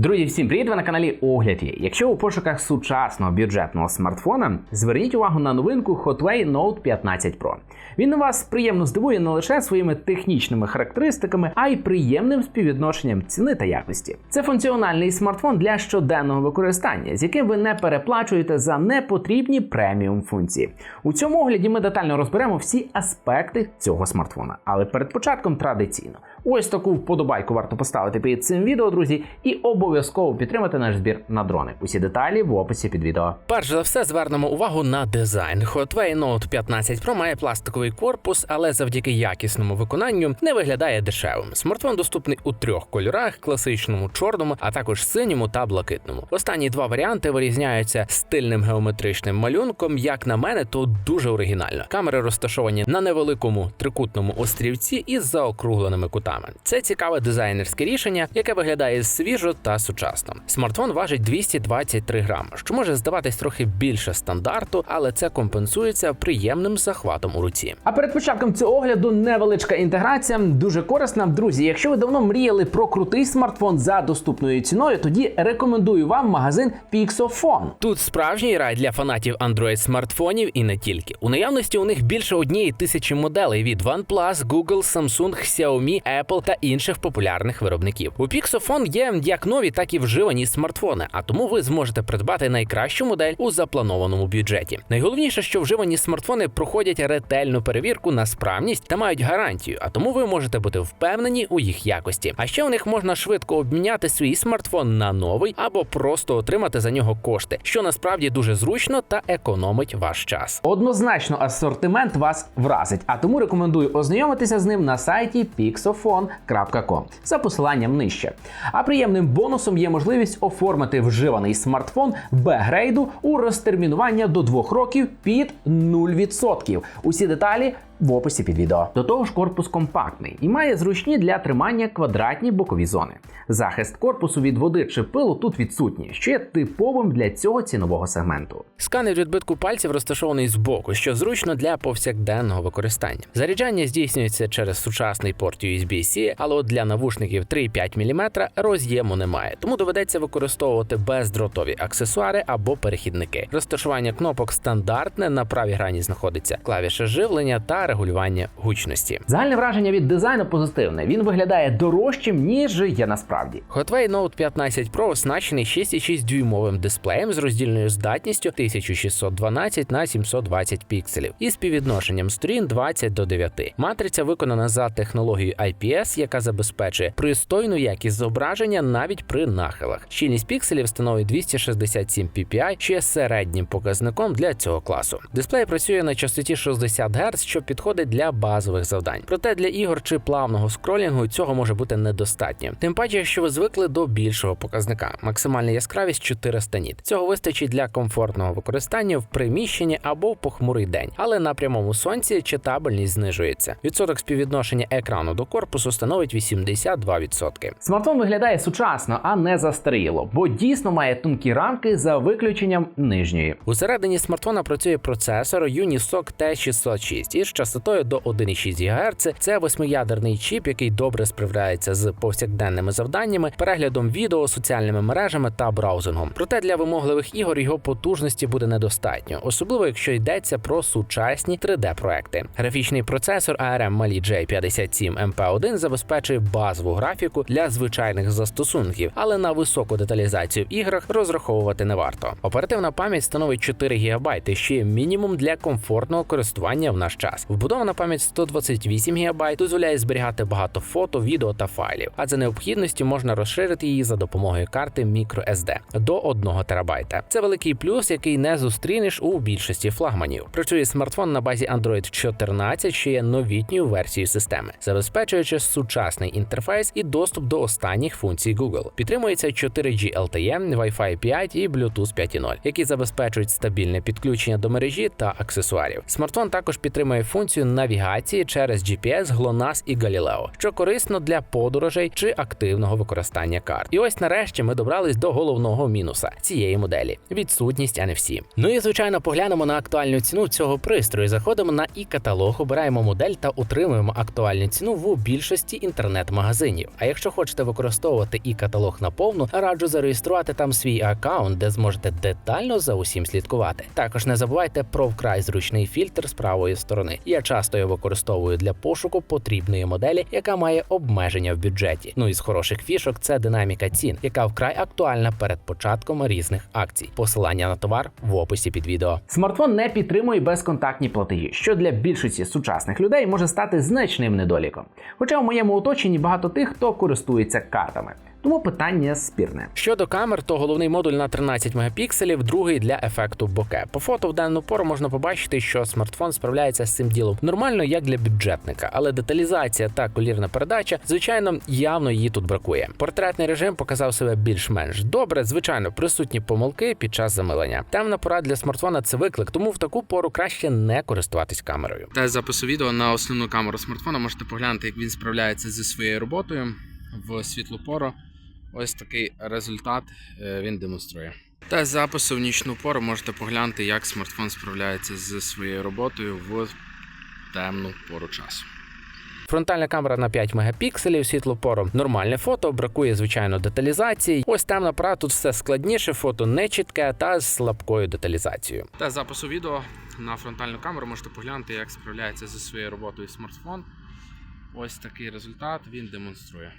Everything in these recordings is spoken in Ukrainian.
Друзі, всім привіт! Ви на каналі Огляд є. Якщо у пошуках сучасного бюджетного смартфона, зверніть увагу на новинку Hotway Note 15 Pro. Він вас приємно здивує не лише своїми технічними характеристиками, а й приємним співвідношенням ціни та якості. Це функціональний смартфон для щоденного використання, з яким ви не переплачуєте за непотрібні преміум функції. У цьому огляді ми детально розберемо всі аспекти цього смартфона. Але перед початком традиційно. Ось таку вподобайку варто поставити під цим відео, друзі, і обов'язково підтримати наш збір на дрони. Усі деталі в описі під відео. Перш за все звернемо увагу на дизайн. Hotway Note 15 Pro має пластиковий корпус, але завдяки якісному виконанню не виглядає дешевим. Смартфон доступний у трьох кольорах: класичному, чорному, а також синьому та блакитному. Останні два варіанти вирізняються стильним геометричним малюнком. Як на мене, то дуже оригінально. Камери розташовані на невеликому трикутному острівці із заокругленими кутами. Це цікаве дизайнерське рішення, яке виглядає свіжо та сучасно. Смартфон важить 223 грами, що може здаватись трохи більше стандарту, але це компенсується приємним захватом у руці. А перед початком цього огляду невеличка інтеграція дуже корисна. Друзі, якщо ви давно мріяли про крутий смартфон за доступною ціною, тоді рекомендую вам магазин Pixofon. Тут справжній рай для фанатів Android смартфонів і не тільки. У наявності у них більше однієї тисячі моделей від OnePlus, Google, Samsung, Xiaomi, Apple та інших популярних виробників. У Pixofon є як нові, так і вживані смартфони, а тому ви зможете придбати найкращу модель у запланованому бюджеті. Найголовніше, що вживані смартфони проходять ретельну перевірку на справність та мають гарантію, а тому ви можете бути впевнені у їх якості. А ще у них можна швидко обміняти свій смартфон на новий або просто отримати за нього кошти, що насправді дуже зручно та економить ваш час. Однозначно асортимент вас вразить, а тому рекомендую ознайомитися з ним на сайті pixofon.com за посиланням нижче. А приємним бонусом є можливість оформити вживаний смартфон Б-грейду у розтермінування до 2 років під 0%. Усі деталі в описі під відео. До того ж, корпус компактний і має зручні для тримання квадратні бокові зони. Захист корпусу від води чи пилу тут відсутній, що є типовим для цього цінового сегменту. Сканер відбитку пальців розташований збоку, що зручно для повсякденного використання. Заряджання здійснюється через сучасний порт USB-C, але от для навушників 3,5 мм роз'єму немає, тому доведеться використовувати бездротові аксесуари або перехідники. Розташування кнопок стандартне, на правій грані знаходиться клавіша живлення та регулювання гучності. Загальне враження від дизайну позитивне. Він виглядає дорожчим, ніж є насправді. Hotway Note 15 Pro оснащений 6,6 дюймовим дисплеєм з роздільною здатністю 1612 на 720 пікселів і співвідношенням сторін 20 до 9. Матриця виконана за технологією IPS, яка забезпечує пристойну якість зображення навіть при нахилах. Щільність пікселів становить 267 ppi, що є середнім показником для цього класу. Дисплей працює на частоті 60 Гц, що підходить для базових завдань. Проте для ігор чи плавного скролінгу цього може бути недостатньо. Тим паче, якщо ви звикли до більшого показника, максимальна яскравість 400 ніт. Цього вистачить для комфортного використання в приміщенні або в похмурий день, але на прямому сонці читабельність знижується. Відсоток співвідношення екрану до корпусу становить 82%. Смартфон виглядає сучасно, а не застаріло, бо дійсно має тонкі рамки за виключенням нижньої. Усередині смартфона працює процесор Unisoc T606 із частотою до 1,6 ГГц. Це восьмиядерний чіп, який добре справляється з повсякденними завданнями, переглядом відео, соціальними мережами та браузингом. Проте для вимогливих ігор його потужності буде недостатньо, особливо якщо йдеться про сучасні 3D-проекти. Графічний процесор ARM Mali J57 MP1 забезпечує базову графіку для звичайних застосунків, але на високу деталізацію в іграх розраховувати не варто. Оперативна пам'ять становить 4 ГБ, є мінімум для комфортного користування в наш час. Вбудована пам'ять 128 ГБ дозволяє зберігати багато фото, відео та файлів, а за необхідністю можна розширити її за допомогою карти microSD до 1 ТБ. Це великий плюс, який не зустрінеш у більшості флагманів. Працює смартфон на базі Android 14, що є новітньою версією системи, забезпечуючи сучасний інтерфейс і доступ до останніх функцій Google. Підтримується 4G LTE, Wi-Fi 5 і Bluetooth 5.0, які забезпечують стабільне підключення до мережі та аксесуарів. Смартфон також підтримує функцію функцію навігації через GPS, GLONASS і Galileo, що корисно для подорожей чи активного використання карт. І ось нарешті ми добрались до головного мінуса цієї моделі відсутність NFC. Ну і звичайно, поглянемо на актуальну ціну цього пристрою. Заходимо на і каталог, обираємо модель та отримуємо актуальну ціну в більшості інтернет-магазинів. А якщо хочете використовувати і каталог наповну, раджу зареєструвати там свій аккаунт, де зможете детально за усім слідкувати. Також не забувайте про вкрай зручний фільтр з правої сторони. Я часто його використовую для пошуку потрібної моделі, яка має обмеження в бюджеті. Ну і з хороших фішок це динаміка цін, яка вкрай актуальна перед початком різних акцій. Посилання на товар в описі під відео. Смартфон не підтримує безконтактні платежі, що для більшості сучасних людей може стати значним недоліком. Хоча в моєму оточенні багато тих, хто користується картами. Тому питання спірне. Щодо камер, то головний модуль на 13 мегапікселів, другий для ефекту боке. По фото в дану пору можна побачити, що смартфон справляється з цим ділом нормально, як для бюджетника, але деталізація та колірна передача, звичайно, явно її тут бракує. Портретний режим показав себе більш-менш добре. Звичайно, присутні помилки під час замилення. Темна пора для смартфона це виклик, тому в таку пору краще не користуватись камерою. Тест запису відео на основну камеру смартфона можете поглянути, як він справляється зі своєю роботою в світлу пору. Ось такий результат е, він демонструє. Тест запису в нічну пору можете поглянути, як смартфон справляється зі своєю роботою в темну пору часу. Фронтальна камера на 5 мегапікселів, світлопору, нормальне фото, бракує звичайно деталізації. Ось темна пора, тут все складніше, фото не чітке та з слабкою деталізацією. Тест запису відео на фронтальну камеру можете поглянути, як справляється зі своєю роботою смартфон. Ось такий результат він демонструє.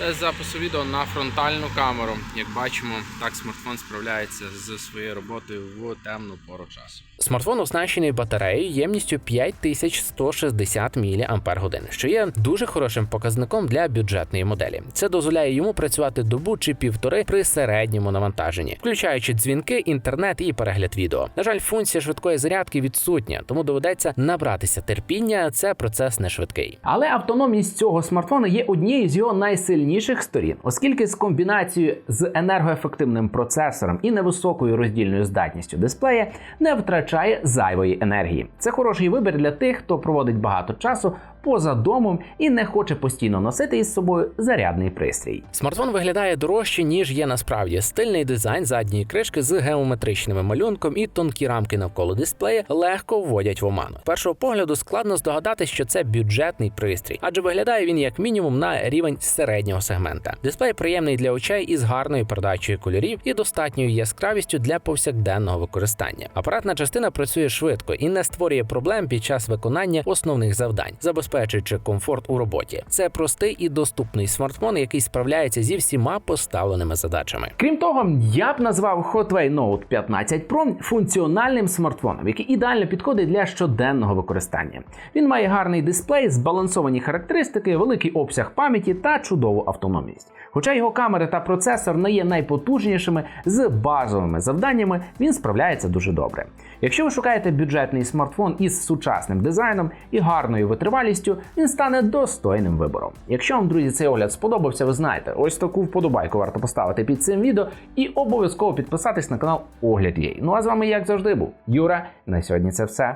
Тест запису відео на фронтальну камеру. Як бачимо, так смартфон справляється з своєю роботою в темну пору часу. Смартфон оснащений батареєю ємністю 5160 мАч, що є дуже хорошим показником для бюджетної моделі. Це дозволяє йому працювати добу чи півтори при середньому навантаженні, включаючи дзвінки, інтернет і перегляд відео. На жаль, функція швидкої зарядки відсутня, тому доведеться набратися терпіння. Це процес не швидкий. Але автономність цього смартфона є однією з його найсильніших сторін, оскільки з комбінацією з енергоефективним процесором і невисокою роздільною здатністю дисплея не втрачає зайвої енергії. Це хороший вибір для тих, хто проводить багато часу поза домом і не хоче постійно носити із собою зарядний пристрій. Смартфон виглядає дорожче, ніж є насправді. Стильний дизайн задньої кришки з геометричним малюнком і тонкі рамки навколо дисплея легко вводять в оману. Першого погляду складно здогадатись, що це бюджетний пристрій, адже виглядає він як мінімум на рівень середнього сегмента. Дисплей приємний для очей із гарною передачею кольорів і достатньою яскравістю для повсякденного використання. Апаратна частина працює швидко і не створює проблем під час виконання основних завдань, забезпечуючи комфорт у роботі. Це простий і доступний смартфон, який справляється зі всіма поставленими задачами. Крім того, я б назвав Hotway Note 15 Pro функціональним смартфоном, який ідеально підходить для щоденного використання. Він має гарний дисплей, збалансовані характеристики, великий обсяг пам'яті та чудову автономність. Хоча його камери та процесор не є найпотужнішими з базовими завданнями, він справляється дуже добре. Якщо ви шукаєте бюджетний смартфон із сучасним дизайном і гарною витривалістю, він стане достойним вибором. Якщо вам, друзі, цей огляд сподобався, ви знаєте, ось таку вподобайку варто поставити під цим відео і обов'язково підписатись на канал Огляд Єй. Ну а з вами, як завжди, був Юра. На сьогодні це все.